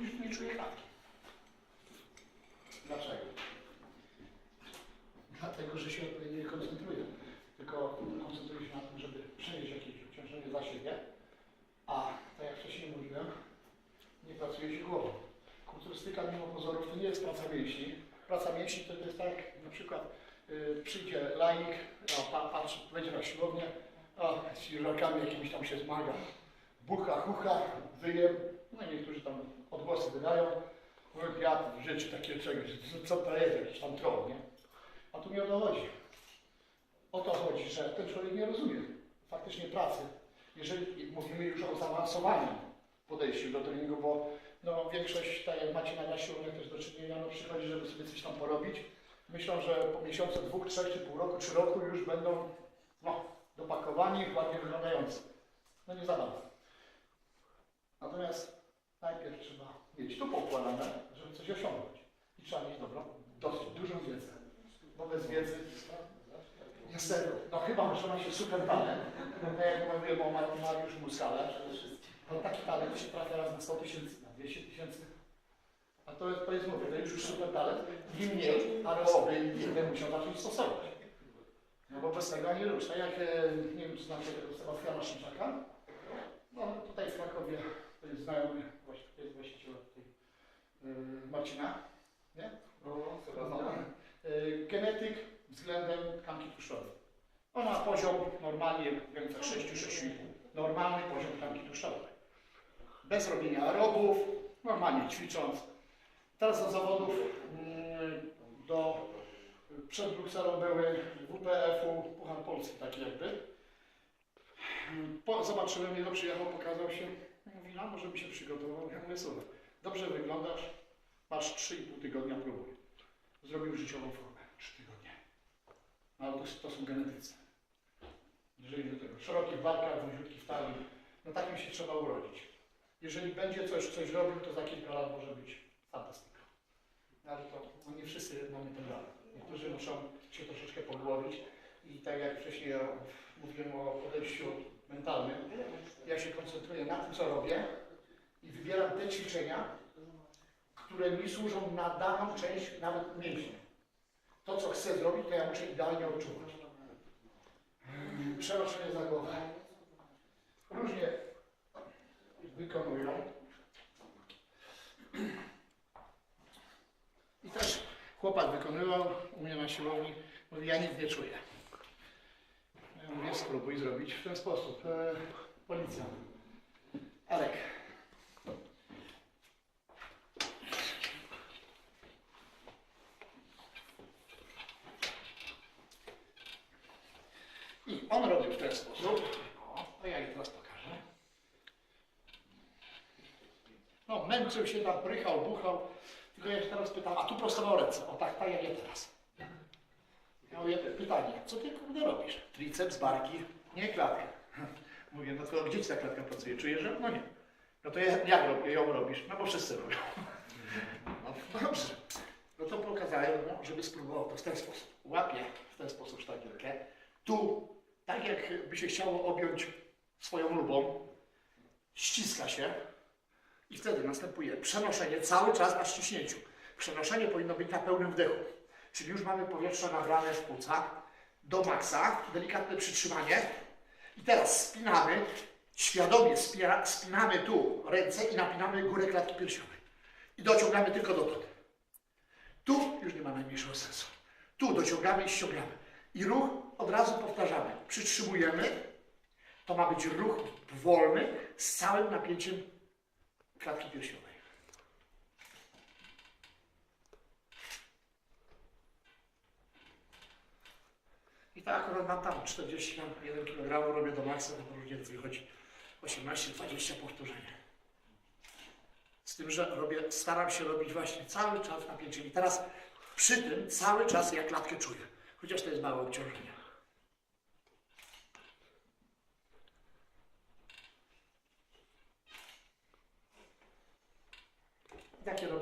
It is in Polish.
nie, czuje klatki. Dlaczego? Dlatego, że się nie koncentruje. Tylko koncentruje się na tym, żeby przenieść jakieś obciążenie za siebie, a tak jak wcześniej mówiłem, nie pracuje się głową. Kulturystyka mimo pozorów to nie jest praca mięśni. Praca mięśni to jest tak, na przykład y, przyjdzie laik, a pa, patrzy, będzie na siłownię, a z ciężarkami jakimiś tam się zmaga. Bucha, hucha, wyje, no i niektórzy tam odgłosy wydają. Mówią, ja w życiu takiego czegoś, co to jest, jakiś tam troll, nie? A tu nie o to chodzi. O to chodzi, że ten człowiek nie rozumie faktycznie pracy. Jeżeli mówimy już o zaawansowanym podejściu do treningu, bo no, większość, tak jak macie na siłownię też do czynienia, no, przychodzi, żeby sobie coś tam porobić. Myślą, że po miesiącu, dwóch, trzech, czy pół roku, czy roku już będą no, dopakowani, ładnie wyglądający. No nie za bardzo. Natomiast najpierw trzeba mieć tu poukładane, żeby coś osiągnąć. I trzeba mieć dobrą, dosyć dużą wiedzę. Bo bez wiedzy niestety, no chyba, że ma się super talent, tak jak mówiłem o Mar- Mariuszu Musale, to taki talent się trafia raz na 100 tysięcy, na 200 tysięcy. A to jest, mówię, to jest już super talent. Im mniej, ale oby im inne muszą zacząć stosować. No bo bez tego ani rusz. Tak jak, e, nie wiem czy znacie Sebastiana Szymczaka, no tutaj w Krakowie znajomy, właśnie to jest właściciel tej yy, Marcina, nie? No, y, genetyk względem tkanki tłuszczowej. Ona poziom normalnie w granicach 6-6,5. Normalny poziom tkanki tłuszczowej. Bez robienia aerobów, normalnie ćwicząc. Teraz do zawodów mm, do przed Brukselą były WPF-u, Puchar Polski taki jakby. Po, zobaczyłem, jego przyjechał, pokazał się. Mówi, no może by się przygotował. Ja mówię, słuchaj, dobrze wyglądasz, masz 3,5 tygodnia próbuj. Zrobił życiową formę. 3 tygodnie. No, ale to, to są genetycy. Jeżeli do tego szerokich barkach, wąziutki w talii, no takim się trzeba urodzić. Jeżeli będzie coś, coś robił, to za kilka lat może być fantastyka. No, Ale to no nie wszyscy mamy ten dar. Niektórzy muszą się troszeczkę pogłowić i tak jak wcześniej mówiłem o podejściu mentalnym, ja się koncentruję na tym, co robię i wybieram te ćwiczenia, które mi służą na daną część nawet mięśnia. To, co chcę zrobić, to ja muszę idealnie odczuwać. Przenoszenie za głowę. Różnie wykonują. I też chłopak wykonywał u mnie na siłowni. Mówi, ja nic nie czuję. Mówię, spróbuj zrobić w ten sposób. E, policja. Alek, I on robił w ten sposób. O, to ja ich teraz pokażę. No, męczył się tam, prychał, buchał. Tylko ja się teraz pytam, a tu prostował ręce. O tak, tak jak ja teraz. Pytanie, co ty kurde robisz? Triceps, barki, nie klatkę. Mówię, no to gdzie ci ta klatka pracuje? Czujesz, że? No nie. No to jak, jak robię, ją robisz? No bo wszyscy robią. No dobrze. No to pokazałem mu, żeby spróbował to w ten sposób. Łapie w ten sposób sztangierkę. Tu, tak jakby się chciało objąć swoją lubą, ściska się i wtedy następuje przenoszenie cały czas na ściśnięciu. Przenoszenie powinno być na pełnym wdechu. Czyli już mamy powietrze nabrane w płuca do maksa, delikatne przytrzymanie i teraz spinamy, świadomie spina, spinamy tu ręce i napinamy górę klatki piersiowej. I dociągamy tylko dotąd. Tu już nie ma najmniejszego sensu. Tu dociągamy i ściągamy. I ruch od razu powtarzamy. Przytrzymujemy. To ma być ruch wolny z całym napięciem klatki piersiowej. I tak akurat mam tam 41 kg, robię do maksa, to różnie wychodzi 18-20 powtórzeń. Z tym, że robię, staram się robić właśnie cały czas napięcie. I teraz przy tym cały czas ja klatkę czuję. Chociaż to jest małe obciążenie. Takie robię.